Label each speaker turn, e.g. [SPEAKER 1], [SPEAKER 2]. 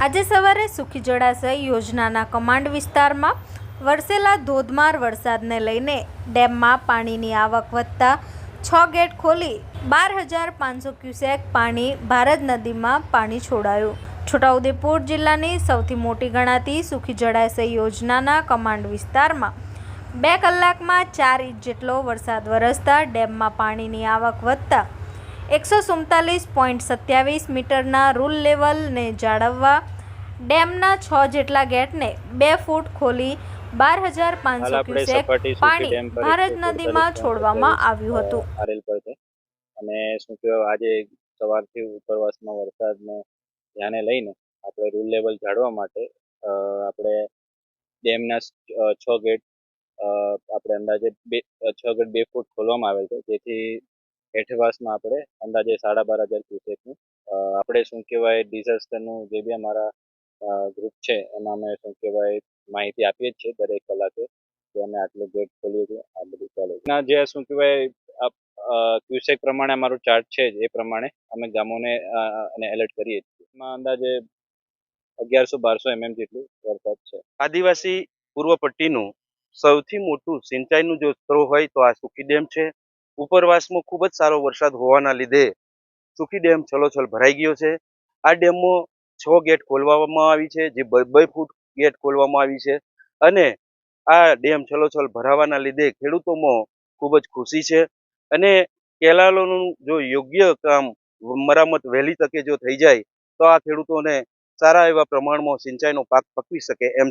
[SPEAKER 1] આજે સવારે સુખી જળાશય યોજનાના કમાન્ડ વિસ્તારમાં વરસેલા ધોધમાર વરસાદને લઈને ડેમમાં પાણીની આવક વધતા છ ગેટ ખોલી બાર હજાર પાંચસો ક્યુસેક પાણી ભારત નદીમાં પાણી છોડાયું. છોટાઉદેપુર જિલ્લાની સૌથી મોટી ગણાતી સુખી જળાશય યોજનાના કમાન્ડ વિસ્તારમાં બે કલાકમાં ચાર ઇંચ જેટલો વરસાદ વરસતા ડેમમાં પાણીની આવક વધતા એકસો સુડતાલીસ પોઈન્ટ સત્યાવીસ મીટરના રૂલ લેવલને જાળવવા ડેમના છ જેટલા ગેટને બે ફૂટ ખોલી બાર હજાર પાંચસો ક્યુસેક પાણી ભારત નદીમાં છોડવામાં આવ્યું હતું.
[SPEAKER 2] અને શું કહેવાય આજે સવારથી ઉપરવાસમાં વરસાદને ધ્યાને લઈને આપણે રૂલ લેવલ જાળવવા માટે આપણે ડેમના છ ગેટ આપણે અંદાજે બે છ ગેટ બે ફૂટ ખોલવામાં આવેલ છે. જેથી હેઠવાસમાં આપણે અંદાજે સાડા બાર હજાર ક્યુસેકનું આપણે શું કહેવાય, ડિઝાસ્ટરનું જે બી અમારા ગ્રુપ છે, એમાં અમે શું કહેવાય, માહિતી આપીએ જ છીએ દરેક કલાકે કે અમે આટલું ગેટ ખોલીએ છીએ, આ બધું ચાલે ના, જે શું કહેવાય ક્યુસેક પ્રમાણે અમારું ચાર્ટ છે એ પ્રમાણે અમે ગામોને અને એલર્ટ કરીએ છીએ. એમાં અંદાજે અગિયારસો બારસો એમએમ જેટલું વરસાદ છે.
[SPEAKER 3] આદિવાસી પૂર્વ પટ્ટીનું સૌથી મોટું સિંચાઈનું જો સ્ત્રોત હોય તો આ સુખી ડેમ છે ઉપરવાસમાં ખૂબ જ સારો વરસાદ હોવાના લીધે સુખી ડેમ છલોછલ ભરાઈ ગયો છે. આ ડેમમાં છ ગેટ ખોલવામાં આવી છે, જે બે ફૂટ ગેટ ખોલવામાં આવી છે અને આ ડેમ છલોછલ ભરાવાના લીધે ખેડૂતોમાં ખૂબ જ ખુશી છે અને કેલાલોનું જો યોગ્ય કામ મરામત વહેલી તકે જો થઈ જાય, તો આ ખેડૂતોને સારા એવા પ્રમાણમાં સિંચાઈનો પાક પકવી શકે એમ